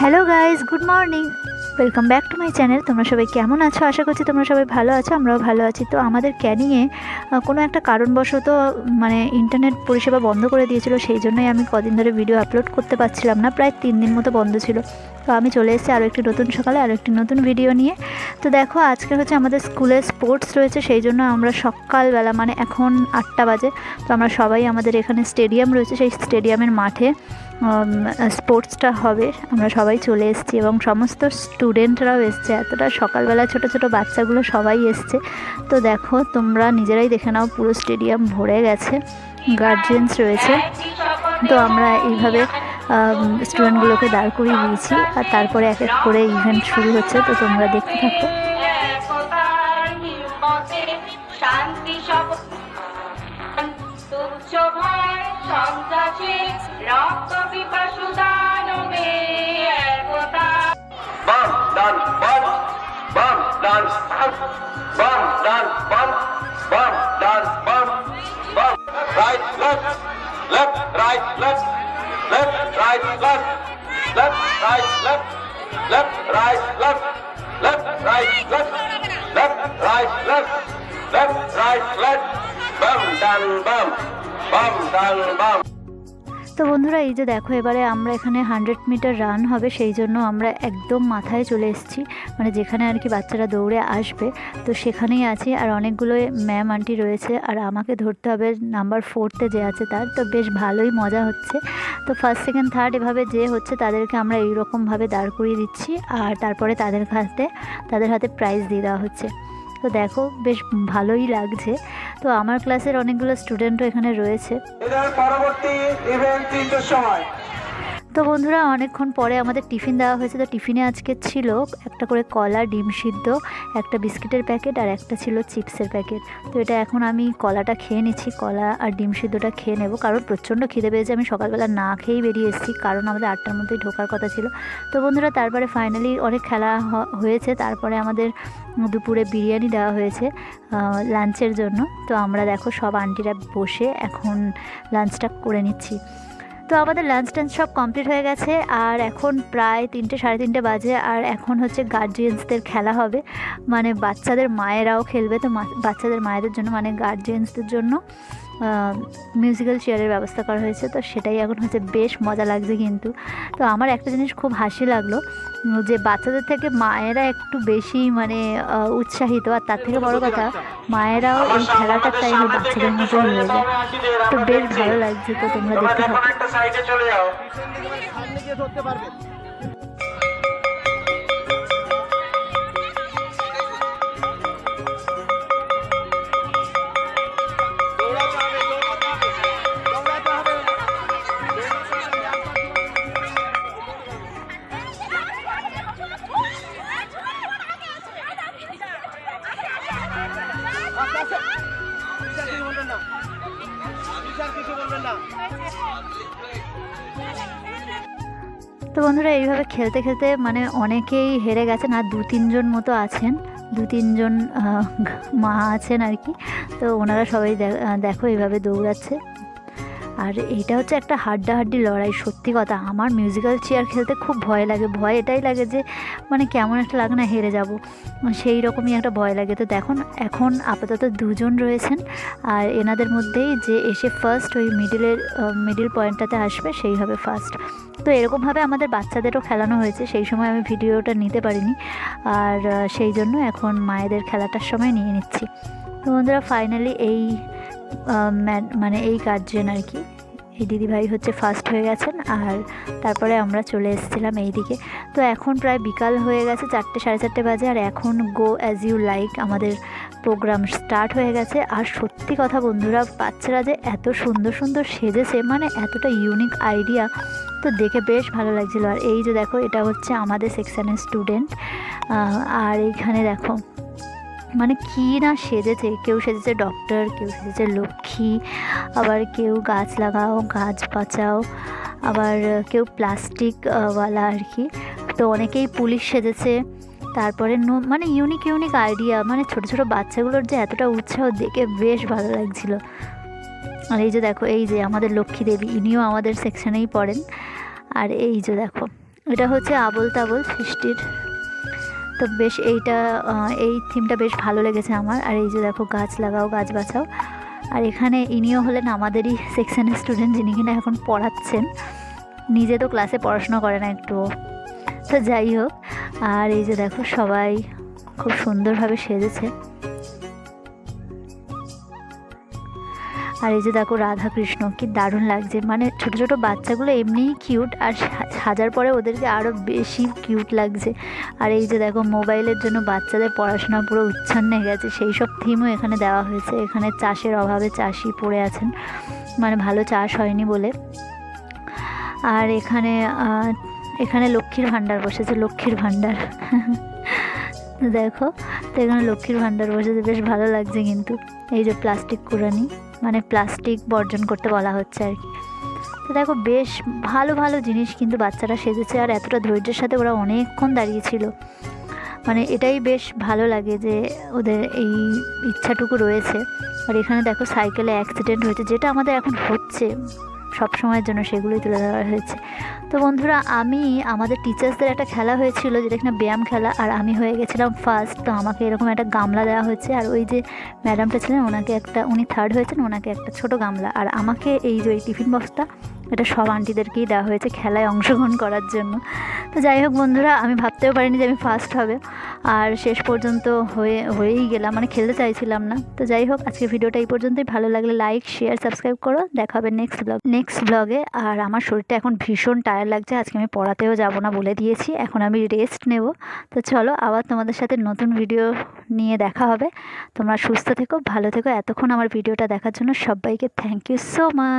Hello guys good morning. Welcome back to my channel তোমরা সবাই কেমন আছো? আশা করছি তোমরা সবাই ভালো আছো, আমরাও ভালো আছি। তো আমাদের ক্যানিংয়ে কোনো একটা কারণবশত মানে ইন্টারনেট পরিষেবা বন্ধ করে দিয়েছিল, সেই জন্যই আমি কদিন ধরে ভিডিও আপলোড করতে পারছিলাম না। প্রায় তিন দিন মতো বন্ধ ছিল। তো আমি চলে এসেছি আরও একটি নতুন সকালে আরও একটি নতুন ভিডিও নিয়ে। তো দেখো, আজকে হচ্ছে আমাদের স্কুলে স্পোর্টস রয়েছে, সেই জন্য আমরা সকালবেলা মানে এখন আটটা বাজে, তো আমরা সবাই আমাদের এখানে স্টেডিয়াম রয়েছে, সেই স্টেডিয়ামের মাঠে স্পোর্টসটা হবে। আমরা সবাই চলে এসেছি এবং সমস্ত স্টুডেন্টরাও এসছে। এতটা সকালবেলা ছোট ছোট বাচ্চাগুলো সবাই এসছে। তো দেখো, তোমরা নিজেরাই দেখে নাও, পুরো স্টেডিয়াম ভরে গেছে। গার্জিয়ানস রয়েছে। তো আমরা এইভাবে স্টুডেন্টগুলোকে দাঁড় করিয়ে দিয়েছি আর তারপরে এক এক করে ইভেন্ট শুরু হচ্ছে তো তোমরা দেখতে থাকো. Right, left, left, right, left, right, left, left, right, left, left, right, left, left, right, left, left, right, left, left, right, left, bum, done, bum, bum, done, bum. তো বন্ধুরা, এই যে দেখো, এবারে আমরা এখানে হান্ড্রেড মিটার রান হবে, সেই জন্য আমরা একদম মাথায় চলে এসেছি। মানে যেখানে আর কি বাচ্চারা দৌড়ে আসবে, তো সেখানেই আছি। আর অনেকগুলো ম্যাম আন্টি রয়েছে, আর আমাকে ধরতে হবে নাম্বার ফোর্থে যে আছে তার। তো বেশ ভালোই মজা হচ্ছে। তো ফার্স্ট সেকেন্ড থার্ড এভাবে যে হচ্ছে, তাদেরকে আমরা এইরকমভাবে দাঁড় করিয়ে দিচ্ছি। আর তারপরে তাদের হাতে তাদের হাতে প্রাইজ দিয়ে দেওয়া হচ্ছে। তো দেখো, বেশ ভালোই লাগছে। তো আমার ক্লাসের অনেকগুলো স্টুডেন্টও এখানে রয়েছে। পরবর্তী ইভেন্ট সময়। তো বন্ধুরা, অনেকক্ষণ পরে আমাদের টিফিন দেওয়া হয়েছে। তো টিফিনে আজকে ছিল একটা করে কলা ডিম সিদ্ধ, একটা বিস্কিটের প্যাকেট আর একটা ছিল চিপসের প্যাকেট। তো এটা এখন আমি কলাটা খেয়ে নিচ্ছি, কলা আর ডিম সিদ্ধটা খেয়ে নেব। কারণ প্রচণ্ড খিদে পেয়েছে, আমি সকালবেলা না খেয়েই বেরিয়ে এসেছি, কারণ আমাদের আটটার মধ্যেই ঢোকার কথা ছিল। তো বন্ধুরা, তারপরে ফাইনালি অনেক খেলা হয়েছে। তারপরে আমাদের দুপুরে বিরিয়ানি দেওয়া হয়েছে লাঞ্চের জন্য। তো আমরা দেখো সব আন্টিরা বসে এখন লাঞ্চটা করে নিচ্ছি। তো আমাদের লাঞ্চ টাঞ্চ সব কমপ্লিট হয়ে গেছে, আর এখন প্রায় তিনটে, সাড়ে তিনটে বাজে, আর এখন হচ্ছে গার্জিয়ানসদের খেলা হবে। মানে বাচ্চাদের মায়েরাও খেলবে, তো বাচ্চাদের মায়েদের জন্য মানে গার্জিয়ানসদের জন্য। মিউজিক্যাল চেয়ারের ব্যবস্থা করা হয়েছে তো সেটাই এখন হচ্ছে বেশ মজা লাগছে কিন্তু। তো আমার একটা জিনিস খুব হাসি লাগল যে বাচ্চাদের থেকে মায়েরা একটু বেশি মানে উৎসাহিত আর তার থেকে বড় কথা মায়েরাও এই খেলাটার টাইমে বাচ্চাদের মতোই হয়ে যায়। তো বেশ ভালো লাগছে তো তোমরা দেখতে থাকো। তো বন্ধুরা, এইভাবে খেলতে খেলতে মানে অনেকেই হেরে গেছেন আর দু তিনজন মতো আছেন। দু তিনজন মা আছেন আর কি। তো ওনারা সবাই দেখো এইভাবে দৌড়াচ্ছে। আর এইটা হচ্ছে একটা হাড্ডাহাড্ডি লড়াই, সত্যি কথা। আমার মিউজিক্যাল চেয়ার খেলতে খুব ভয় লাগে। ভয় এটাই লাগে যে মানে কেমন একটা লাগে না, হেরে যাব। সেই রকমই একটা ভয় লাগে। তো দেখুন, এখন আপাতত দুজন রয়েছেন। আর এনাদের মধ্যেই যে এসে ফার্স্ট ওই মিডিলের মিডিল পয়েন্টটাতে আসবে সেই হবে ফার্স্ট তো এরকমভাবে আমাদের বাচ্চাদেরও খেলানো হয়েছে। সেই সময় আমি ভিডিওটা নিতে পারিনি। আর সেই জন্য এখন মায়েদের খেলাটার সময় নিয়ে নিচ্ছি। তো বন্ধুরা ফাইনালি এই মানে এই গার্জেন আর কি। এই দিদিভাই হচ্ছে ফার্স্ট হয়ে গেছেন আর তারপরে আমরা চলে এসেছিলাম এইদিকে। তো এখন প্রায় বিকাল হয়ে গেছে, চারটে, সাড়ে চারটে বাজে আর এখন গো অ্যাজ ইউ লাইক আমাদের প্রোগ্রাম স্টার্ট হয়ে গেছে। আর সত্যি কথা বন্ধুরা, বাচ্চারা যে এত সুন্দর সুন্দর সেজেছে মানে এতটা ইউনিক আইডিয়া তো দেখে বেশ ভালো লাগছিল। আর এই যে দেখো, এটা হচ্ছে আমাদের সেকশানের স্টুডেন্ট আর এইখানে দেখো মানে কী না সেজেছে? কেউ সেজেছে ডক্টর কেউ সেজেছে লক্ষ্মী, আবার কেউ গাছ লাগাও, গাছ বাঁচাও, আবার কেউ প্লাস্টিক ওয়ালা আর কি। তো অনেকেই পুলিশ সেজেছে। তারপরে মানে ইউনিক ইউনিক আইডিয়া মানে ছোট ছোট বাচ্চাগুলোর যে এতটা উৎসাহ দেখে বেশ ভালো লাগছিল। আর এই যে দেখো, এই যে আমাদের লক্ষ্মী দেবী, ইনিও আমাদের সেকশনেই পড়েন। আর এই যে দেখো, এটা হচ্ছে আবল তাবল সৃষ্টির তো বেশ এইটা এই থিমটা বেশ ভালো লেগেছে আমার। আর এই যে দেখো, গাছ লাগাও, গাছ বাঁচাও আর এখানে ইনিও হলেন আমাদেরই সেকশনের স্টুডেন্ট যিনি কিনা এখন পড়াচ্ছেন। নিজে তো ক্লাসে পড়াশোনা করে না একটু তো যাই হোক, আর এই যে দেখো, সবাই খুব সুন্দরভাবে সেজেছে। আর এই যে দেখো রাধা কৃষ্ণ কি দারুণ লাগছে। মানে ছোট ছোট বাচ্চাগুলো এমনিই কিউট আর সাজার পরে ওদেরকে আরও বেশি কিউট লাগছে। আর এই যে দেখো মোবাইলের জন্য বাচ্চাদের পড়াশোনা পুরো উচ্ছন্নে গেছে। সেই সব থিমও এখানে দেওয়া হয়েছে। এখানে চাষের অভাবে চাষি পড়ে আছেন। মানে ভালো চাষ হয়নি বলে। আর এখানে এখানে লক্ষ্মীর ভাণ্ডার বসেছে, লক্ষ্মীর ভাণ্ডার। দেখো, তো এখানে লক্ষ্মীর ভাণ্ডার বসেছে। বেশ ভালো লাগছে কিন্তু। এই যে প্লাস্টিক কুড়ানি। মানে প্লাস্টিক বর্জন করতে বলা হচ্ছে আর কি। তো দেখো, বেশ ভালো ভালো জিনিস কিন্তু বাচ্চারা সেজেছে আর এতটা ধৈর্যের সাথে ওরা অনেকক্ষণ দাঁড়িয়েছিল মানে এটাই বেশ ভালো লাগে যে ওদের এই ইচ্ছাটুকু রয়েছে। আর এখানে দেখো সাইকেলে অ্যাক্সিডেন্ট হয়েছে, যেটা আমাদের এখন হচ্ছে। সব সময়ের জন্য সেগুলোই তুলে ধরা হয়েছে। তো বন্ধুরা, আমি, আমাদের টিচার্সদের একটা খেলা হয়েছিল যেটা কিনা ব্যায়াম খেলা, আর আমি হয়ে গেছিলাম ফার্স্ট তো আমাকে এরকম একটা গামলা দেওয়া হয়েছে, আর ওই যে ম্যাডামটা ছিলেন, ওনাকে একটা, উনি থার্ড হয়েছেন, ওনাকে একটা ছোট গামলা। আর আমাকে এই যে ওই টিফিন বক্সটা এটা সব আন্টিদেরকেই দেওয়া হয়েছে খেলায় অংশগ্রহণ করার জন্য। তো যাই হোক বন্ধুরা, আমি ভাবতেও পারিনি যে আমি ফার্স্ট হবে। আর শেষ পর্যন্ত হয়ে, হয়েই গেলাম মানে খেলতে চাইছিলাম না। তো যাই হোক, আজকে ভিডিওটা এই পর্যন্তই। ভালো লাগলে লাইক শেয়ার সাবস্ক্রাইব করো। দেখা হবে নেক্সট ব্লগ নেক্সট ব্লগে আর আমার শরীরটা এখন ভীষণ টায়ার লাগছে। আজকে আমি পড়াতেও যাব না বলে দিয়েছি। এখন আমি রেস্ট নেব। তো চলো, আবার তোমাদের সাথে নতুন ভিডিও নিয়ে দেখা হবে। তোমরা সুস্থ থেকো, ভালো থেকো। এতক্ষণ আমার ভিডিওটা দেখার জন্য সবাইকে থ্যাংক ইউ সো মাচ